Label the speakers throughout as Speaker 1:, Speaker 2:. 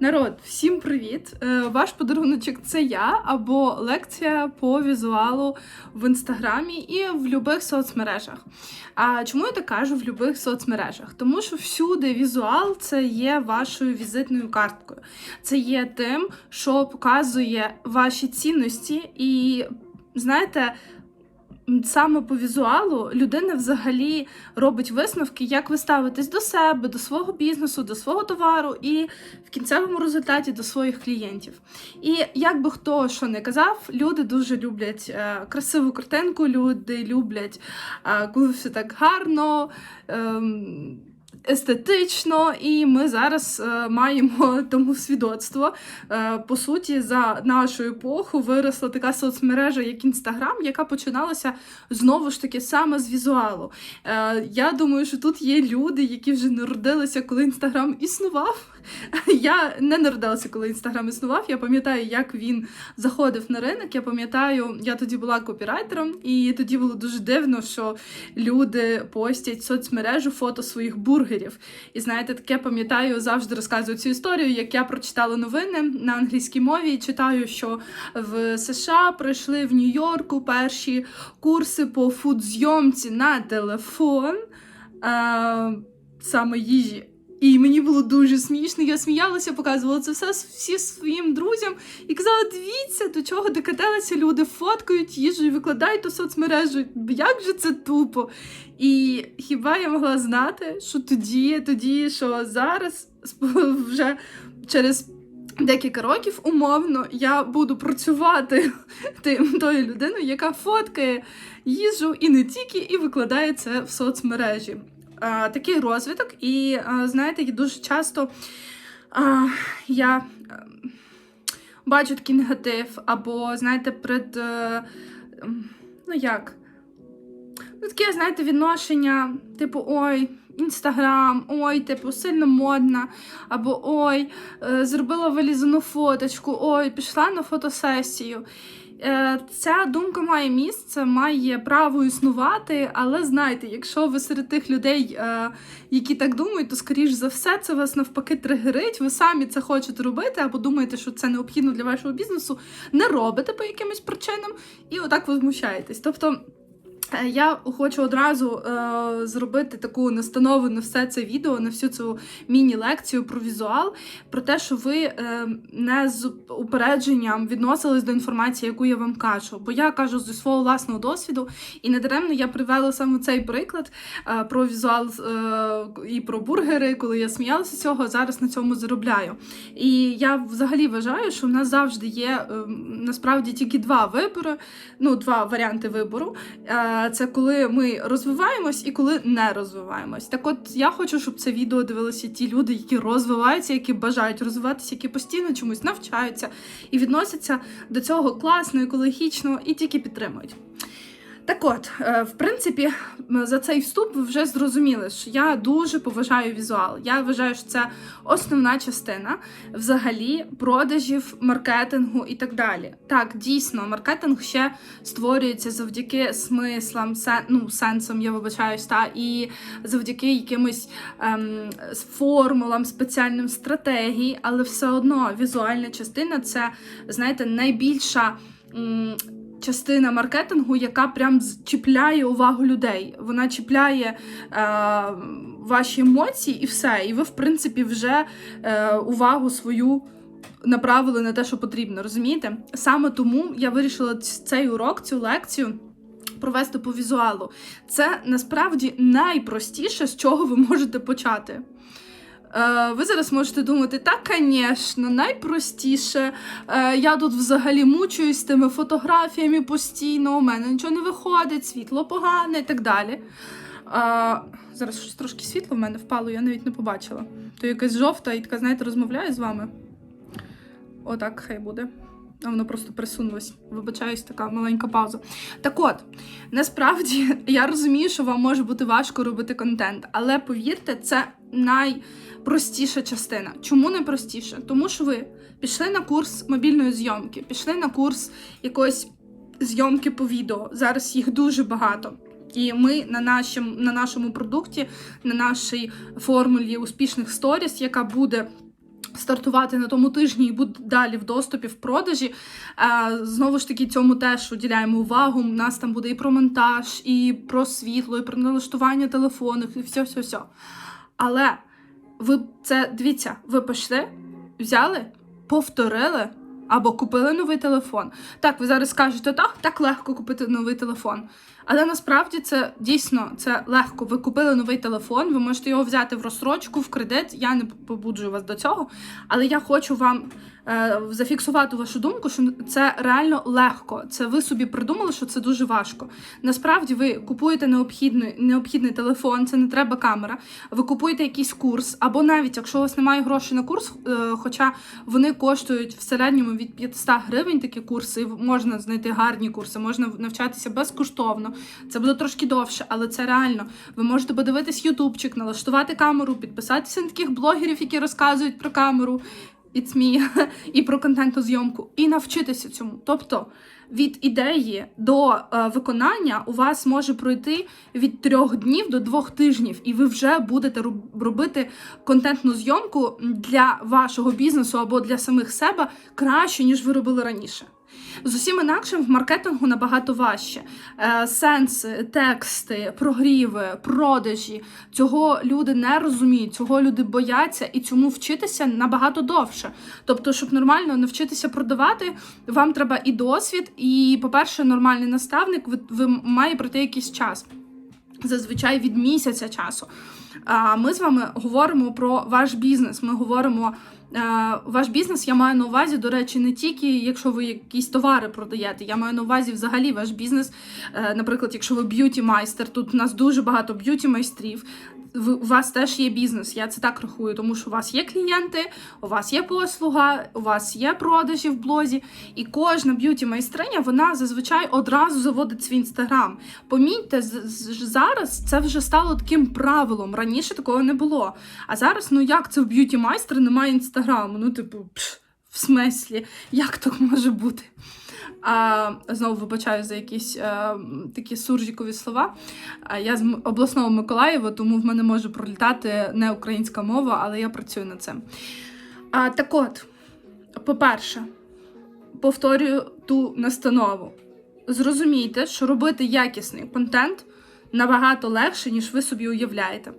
Speaker 1: Народ, всім привіт! Е, Ваш подаруночок це я або лекція по візуалу в інстаграмі і в будь-яких соцмережах. А чому я так кажу в будь-яких соцмережах? Тому що всюди візуал це є вашою візитною карткою. Це є тим, що показує ваші цінності, і знаєте. Саме по візуалу людина взагалі робить висновки, як ви ставитесь до себе, до свого бізнесу, до свого товару і в кінцевому результаті до своїх клієнтів. І як би хто що не казав, люди дуже люблять е, красиву картинку, люди люблять, е, коли все так гарно. Естетично, і ми зараз е, маємо тому свідоцтво. Е, по суті, за нашу епоху виросла така соцмережа, як Інстаграм, яка починалася знову ж таки саме з візуалу. Е, я думаю, що тут є люди, які вже народилися, коли Інстаграм існував. Я не народилася, коли інстаграм існував. Я пам'ятаю, як він заходив на ринок. Я пам'ятаю, я тоді була копірайтером, і тоді було дуже дивно, що люди постять соцмережу фото своїх бургерів. І знаєте, таке пам'ятаю, завжди розказую цю історію, як я прочитала новини на англійській мові. і Читаю, що в США пройшли в Нью-Йорку перші курси по фудзйомці на телефон. Е, саме їжі. І мені було дуже смішно. Я сміялася, показувала це все всі своїм друзям і казала: дивіться, до чого докаталися люди, фоткають їжу і викладають у соцмережу. Як же це тупо? І хіба я могла знати, що тоді, тоді, що зараз вже через. Декілька років умовно я буду працювати тим тою людиною, яка фоткає їжу і не тільки, і викладає це в соцмережі такий розвиток, і знаєте, дуже часто а, я бачу такий негатив, або, знаєте, пред. Ну як? Ну, таке, знаєте, відношення, типу, ой. Інстаграм, ой, типу, сильно модна, або ой, зробила вилізану фоточку, ой, пішла на фотосесію. Е, ця думка має місце, має право існувати, але знайте, якщо ви серед тих людей, е, які так думають, то скоріш за все це вас навпаки тригерить. Ви самі це хочете робити, або думаєте, що це необхідно для вашого бізнесу, не робите по якимось причинам, і отак возмущаєтесь. Тобто. Е, я хочу одразу е, зробити таку настанову на все це відео, на всю цю міні-лекцію про візуал, про те, що ви е, не з упередженням відносились до інформації, яку я вам кажу. Бо я кажу зі свого власного досвіду, і недаремно я привела саме цей приклад е, про візуал е, і про бургери, коли я сміялася з цього, зараз на цьому заробляю. І я взагалі вважаю, що в нас завжди є е, насправді тільки два вибори, ну, два варіанти вибору. Е, це коли ми розвиваємось і коли не розвиваємось. Так от я хочу, щоб це відео дивилися ті люди, які розвиваються, які бажають розвиватися, які постійно чомусь навчаються і відносяться до цього класно, екологічно і тільки підтримують. Так от, е, в принципі, за цей вступ ви вже зрозуміли, що я дуже поважаю візуал. Я вважаю, що це основна частина взагалі продажів, маркетингу і так далі. Так, дійсно, маркетинг ще створюється завдяки смислам, сен, ну, сенсом, я вибачаюсь, та і завдяки якимось ем, формулам, спеціальним стратегій, але все одно візуальна частина це, знаєте, найбільша. Частина маркетингу, яка прям чіпляє увагу людей. Вона чіпляє е, ваші емоції і все. І ви, в принципі, вже е, увагу свою. Направили на те, що потрібно, розумієте? Саме тому я вирішила цей урок, цю лекцію провести по візуалу. Це насправді найпростіше, з чого ви можете почати. Е, ви зараз можете думати, так, звісно, найпростіше. Е, я тут взагалі мучуюсь з тими фотографіями постійно, у мене нічого не виходить, світло погане і так далі. Е, зараз щось трошки світло в мене впало, я навіть не побачила. То якась жовта і така, знаєте, розмовляю з вами. Отак хай буде. А воно просто присунулось. Вибачаюсь, така маленька пауза. Так от, насправді, я розумію, що вам може бути важко робити контент, але повірте, це найпростіша частина. Чому найпростіше? Тому що ви пішли на курс мобільної зйомки, пішли на курс якоїсь зйомки по відео. Зараз їх дуже багато. І ми на нашому, на нашому продукті, на нашій формулі успішних сторіс, яка буде стартувати на тому тижні і бути далі в доступі в продажі. Е, Знову ж таки, цьому теж уділяємо увагу. У нас там буде і про монтаж, і про світло, і про налаштування телефону, і все, все, все. Але ви це дивіться, ви пішли, взяли, повторили. Або купили новий телефон. Так, ви зараз скажете, так, так легко купити новий телефон. Але насправді це дійсно це легко. Ви купили новий телефон, ви можете його взяти в розсрочку, в кредит. Я не побуджую вас до цього. Але я хочу вам зафіксувати вашу думку, що це реально легко. Це ви собі придумали, що це дуже важко. Насправді ви купуєте необхідний, необхідний телефон, це не треба камера. Ви купуєте якийсь курс, або навіть якщо у вас немає грошей на курс, е, хоча вони коштують в середньому від 500 гривень такі курси, можна знайти гарні курси, можна навчатися безкоштовно. Це буде трошки довше, але це реально. Ви можете подивитись ютубчик, налаштувати камеру, підписатися на таких блогерів, які розказують про камеру. It's me, і про контентозйомку, і навчитися цьому. Тобто від ідеї до е, виконання у вас може пройти від трьох днів до двох тижнів, і ви вже будете роб- робити контентну зйомку для вашого бізнесу або для самих себе краще, ніж ви робили раніше. З усім інакшим в маркетингу набагато важче. Е, сенси, тексти, прогріви, продажі. Цього люди не розуміють, цього люди бояться, і цьому вчитися набагато довше. Тобто, щоб нормально навчитися продавати, вам треба і досвід, і, по-перше, нормальний наставник, ви, ви має пройти якийсь час. Зазвичай від місяця часу. А ми з вами говоримо про ваш бізнес. Ми говоримо ваш бізнес. Я маю на увазі, до речі, не тільки якщо ви якісь товари продаєте. Я маю на увазі взагалі ваш бізнес. Е, Наприклад, якщо ви б'юті майстер, тут у нас дуже багато б'юті майстрів. У вас теж є бізнес, я це так рахую, тому що у вас є клієнти, у вас є послуга, у вас є продажі в блозі, і кожна б'юті майстриня вона зазвичай одразу заводить свій інстаграм. Помітьте, зараз це вже стало таким правилом. Раніше такого не було. А зараз, ну як це в б'юті майстра немає інстаграму? Ну, типу, пш, в смислі, як так може бути? А, знову вибачаю за якісь е, такі суржікові слова. А я з обласного Миколаєва, тому в мене може пролітати не українська мова, але я працюю над цим. А, так от, по-перше, повторюю ту настанову. Зрозумійте, що робити якісний контент набагато легше, ніж ви собі уявляєте.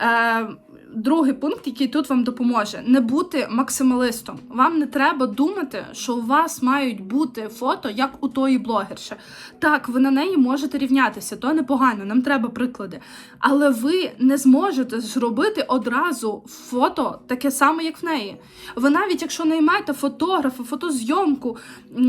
Speaker 1: Е, другий пункт, який тут вам допоможе, не бути максималистом. Вам не треба думати, що у вас мають бути фото, як у тої блогерші. Так, ви на неї можете рівнятися, то непогано, нам треба приклади. Але ви не зможете зробити одразу фото таке саме, як в неї. Ви навіть якщо наймаєте фотографа, фотозйомку, е,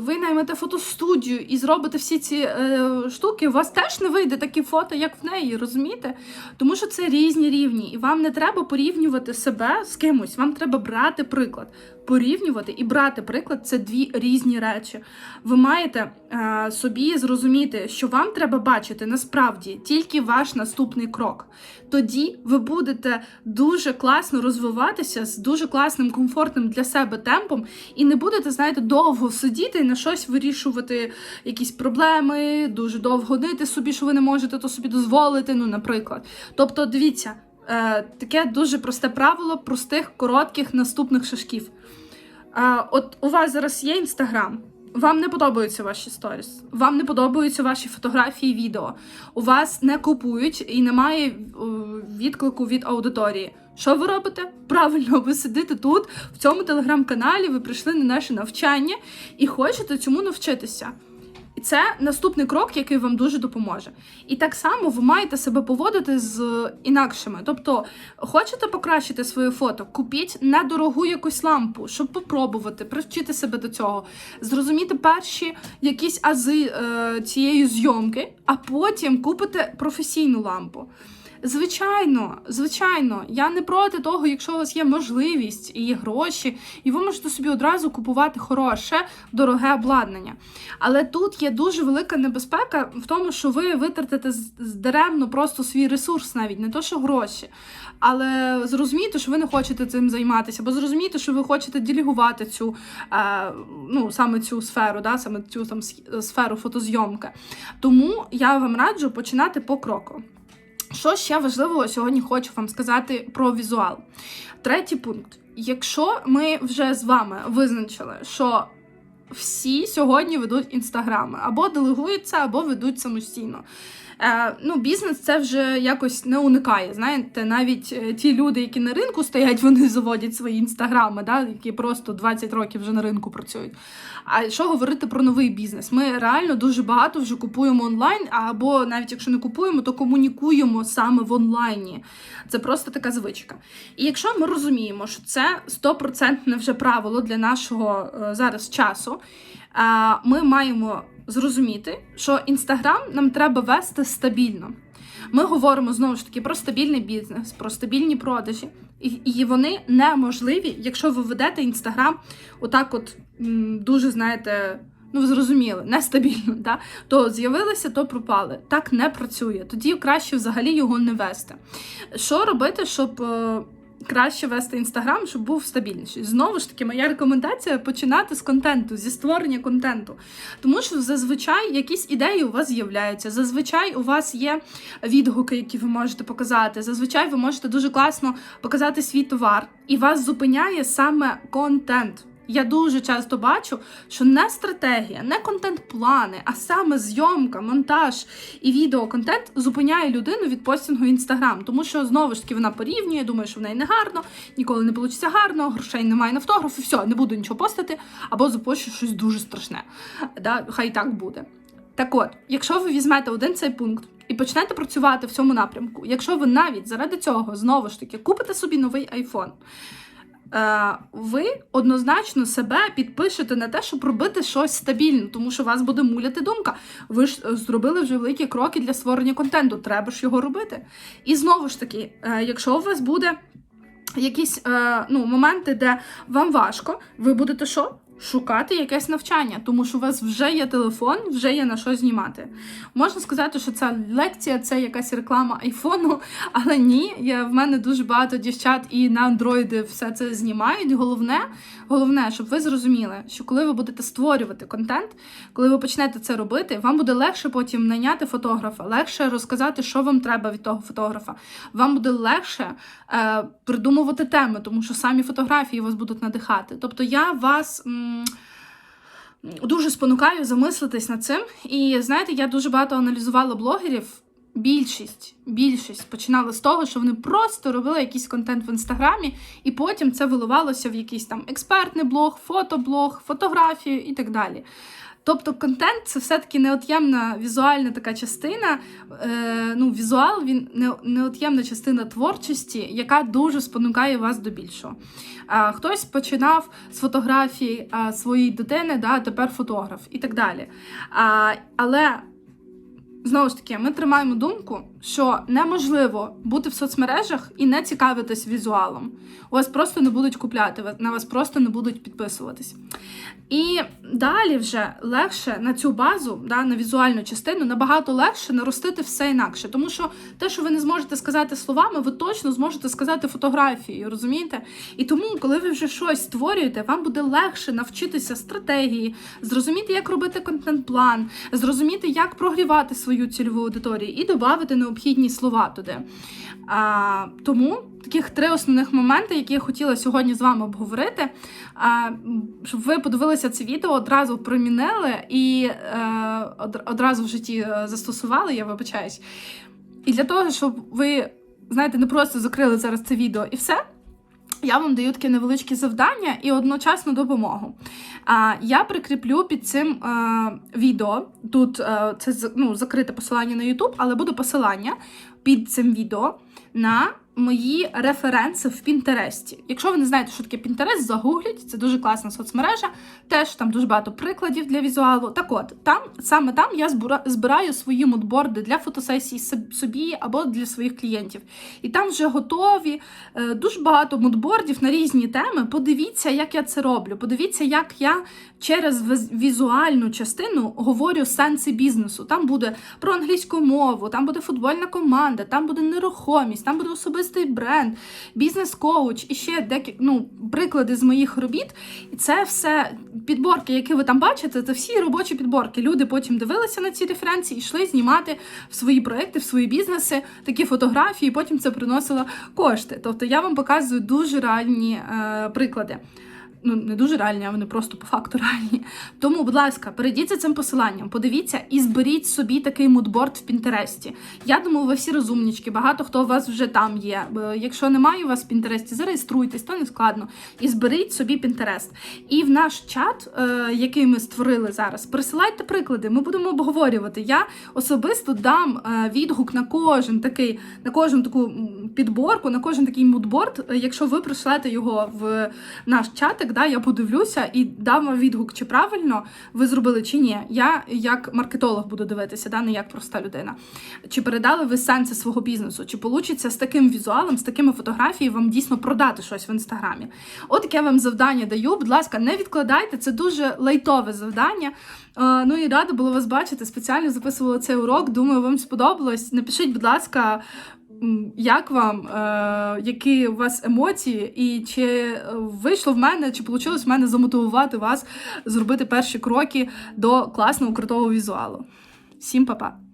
Speaker 1: ви наймете фотостудію і зробите всі ці е, штуки, у вас теж не вийде такі фото, як в неї, розумієте? Тому що це різні рівні, і не треба порівнювати себе з кимось. Вам треба брати приклад. Порівнювати і брати приклад це дві різні речі. Ви маєте е, собі зрозуміти, що вам треба бачити насправді тільки ваш наступний крок. Тоді ви будете дуже класно розвиватися з дуже класним, комфортним для себе темпом, і не будете, знаєте, довго сидіти і на щось вирішувати якісь проблеми, дуже довго нити собі, що ви не можете то собі дозволити. Ну, наприклад. Тобто, дивіться, таке дуже просте правило простих, коротких наступних шажків. Е, от у вас зараз є інстаграм. Вам не подобаються ваші сторіс, вам не подобаються ваші фотографії, відео. У вас не купують і немає е, відклику від аудиторії. Що ви робите? Правильно, ви сидите тут, в цьому телеграм-каналі, ви прийшли на наше навчання і хочете цьому навчитися. І це наступний крок, який вам дуже допоможе. І так само ви маєте себе поводити з інакшими. Тобто, хочете покращити своє фото, купіть недорогу якусь лампу, щоб попробувати, привчити себе до цього, зрозуміти перші якісь ази е, цієї зйомки, а потім купите професійну лампу. Звичайно, звичайно, я не проти того, якщо у вас є можливість і є гроші, і ви можете собі одразу купувати хороше, дороге обладнання. Але тут є дуже велика небезпека в тому, що ви витратите даремно просто свій ресурс, навіть не то, що гроші. Але зрозумійте, що ви не хочете цим займатися, бо зрозумійте, що ви хочете делегувати цю, е, ну, саме цю сферу, да, саме цю там сферу фотозйомки. Тому я вам раджу починати по кроку. Що ще важливого сьогодні хочу вам сказати про візуал. Третій пункт. якщо ми вже з вами визначили, що всі сьогодні ведуть інстаграми або делегуються, або ведуть самостійно. Е, ну, бізнес це вже якось не уникає. Знаєте, навіть е, ті люди, які на ринку стоять, вони заводять свої інстаграми, да, які просто 20 років вже на ринку працюють. А що говорити про новий бізнес? Ми реально дуже багато вже купуємо онлайн, або навіть якщо не купуємо, то комунікуємо саме в онлайні. Це просто така звичка. І якщо ми розуміємо, що це стопроцентне вже правило для нашого е, зараз часу, ми маємо зрозуміти, що інстаграм нам треба вести стабільно. Ми говоримо знову ж таки про стабільний бізнес, про стабільні продажі, і, вони неможливі, якщо ви ведете інстаграм, отак, от дуже знаєте. Ну, ви зрозуміли, нестабільно, да? то з'явилися, то пропали. Так не працює. Тоді краще взагалі його не вести. Що робити, щоб е, краще вести інстаграм, щоб був стабільніший? Знову ж таки, моя рекомендація починати з контенту, зі створення контенту. Тому що зазвичай якісь ідеї у вас з'являються. Зазвичай у вас є відгуки, які ви можете показати. Зазвичай ви можете дуже класно показати свій товар, і вас зупиняє саме контент. Я дуже часто бачу, що не стратегія, не контент-плани, а саме зйомка, монтаж і відеоконтент зупиняє людину від постінгу інстаграм, тому що знову ж таки вона порівнює, думає, що в неї не гарно, ніколи не вийде гарно, грошей немає на фотографи, все, не буду нічого постити, або запущу щось дуже страшне. Да? Хай так буде. Так от, якщо ви візьмете один цей пункт і почнете працювати в цьому напрямку, якщо ви навіть заради цього знову ж таки купите собі новий айфон, ви однозначно себе підпишете на те, щоб робити щось стабільне, тому що вас буде муляти думка. Ви ж е, зробили вже великі кроки для створення контенту, треба ж його робити. І знову ж таки, е, якщо у вас буде якісь е, ну, моменти, де вам важко, ви будете що? Шукати якесь навчання, тому що у вас вже є телефон, вже є на що знімати. Можна сказати, що ця лекція це якась реклама айфону, але ні, я, в мене дуже багато дівчат і на андроїди все це знімають. Головне, головне, щоб ви зрозуміли, що коли ви будете створювати контент, коли ви почнете це робити, вам буде легше потім найняти фотографа, легше розказати, що вам треба від того фотографа. Вам буде легше е, придумувати теми, тому що самі фотографії вас будуть надихати. Тобто я вас. М- Дуже спонукаю замислитись над цим. І знаєте, я дуже багато аналізувала блогерів. Більшість, більшість починала з того, що вони просто робили якийсь контент в інстаграмі, і потім це виливалося в якийсь там експертний блог, фотоблог, фотографію і так далі. Тобто контент це все-таки неот'ємна візуальна така частина. Е, ну, Візуал він не, неот'ємна частина творчості, яка дуже спонукає вас до більшого. Е, хтось починав з фотографії е, своєї дитини, да, тепер фотограф і так далі. Е, але знову ж таки, ми тримаємо думку, що неможливо бути в соцмережах і не цікавитись візуалом. У вас просто не будуть купляти, на вас просто не будуть підписуватись. І далі вже легше на цю базу, да, на візуальну частину, набагато легше наростити все інакше. Тому що те, що ви не зможете сказати словами, ви точно зможете сказати фотографією, розумієте? І тому, коли ви вже щось створюєте, вам буде легше навчитися стратегії, зрозуміти, як робити контент-план, зрозуміти, як прогрівати свою цільову аудиторію і додати необхідні слова туди. А, Тому таких три основних моменти, які я хотіла сьогодні з вами обговорити, а, щоб ви подивилися це відео, одразу примінили і а, одразу в житті е, застосували, я вибачаюсь. І для того, щоб ви, знаєте, не просто закрили зараз це відео і все. Я вам даю таке невеличке завдання і одночасну допомогу. А, Я прикріплю під цим а, відео. Тут а, це ну, закрите посилання на YouTube, але буде посилання під цим відео на мої референси в Пінтересті. Якщо ви не знаєте, що таке Пінтерест, загугліть, це дуже класна соцмережа, теж там дуже багато прикладів для візуалу. Так от, там саме там я збираю свої мудборди для фотосесій собі або для своїх клієнтів. І там вже готові е, дуже багато мудбордів на різні теми. Подивіться, як я це роблю. Подивіться, як я через візуальну частину говорю сенси бізнесу. Там буде про англійську мову, там буде футбольна команда, там буде нерухомість, там буде особистий бренд, бізнес-коуч і ще декі ну, приклади з моїх робіт. І це все підборки, які ви там бачите, це всі робочі підборки. Люди потім дивилися на ці референції і йшли знімати в свої проекти, в свої бізнеси такі фотографії, і потім це приносило кошти. Тобто я вам показую дуже реальні е, приклади. Ну, не дуже реальні, а вони просто по факту реальні. Тому, будь ласка, перейдіть за цим посиланням, подивіться і зберіть собі такий мудборд в Пінтересті. Я думаю, ви всі розумнички, багато хто у вас вже там є. Е, Якщо немає у вас в Пінтересті, зареєструйтесь, то не складно. І зберіть собі Пінтерест. І в наш чат, е, який ми створили зараз, присилайте приклади. Ми будемо обговорювати. Я особисто дам е, відгук на кожен такий, на кожну таку підборку, на кожен такий мудборд. Е, Якщо ви прийшлете його в наш чатик, да, я подивлюся і дам вам відгук, чи правильно ви зробили, чи ні. Я як маркетолог буду дивитися, да, не як проста людина. Чи передали ви сенси свого бізнесу? Чи получиться з таким візуалом, з такими фотографіями вам дійсно продати щось в інстаграмі? От таке вам завдання даю. Будь ласка, не відкладайте, це дуже лайтове завдання. Е, Ну і рада було вас бачити. Спеціально записувала цей урок. Думаю, вам сподобалось. Напишіть, будь ласка. Як вам, е, які у вас емоції, і чи вийшло в мене, чи вийшло в мене замотивувати вас зробити перші кроки до класного крутого візуалу? Всім па-па!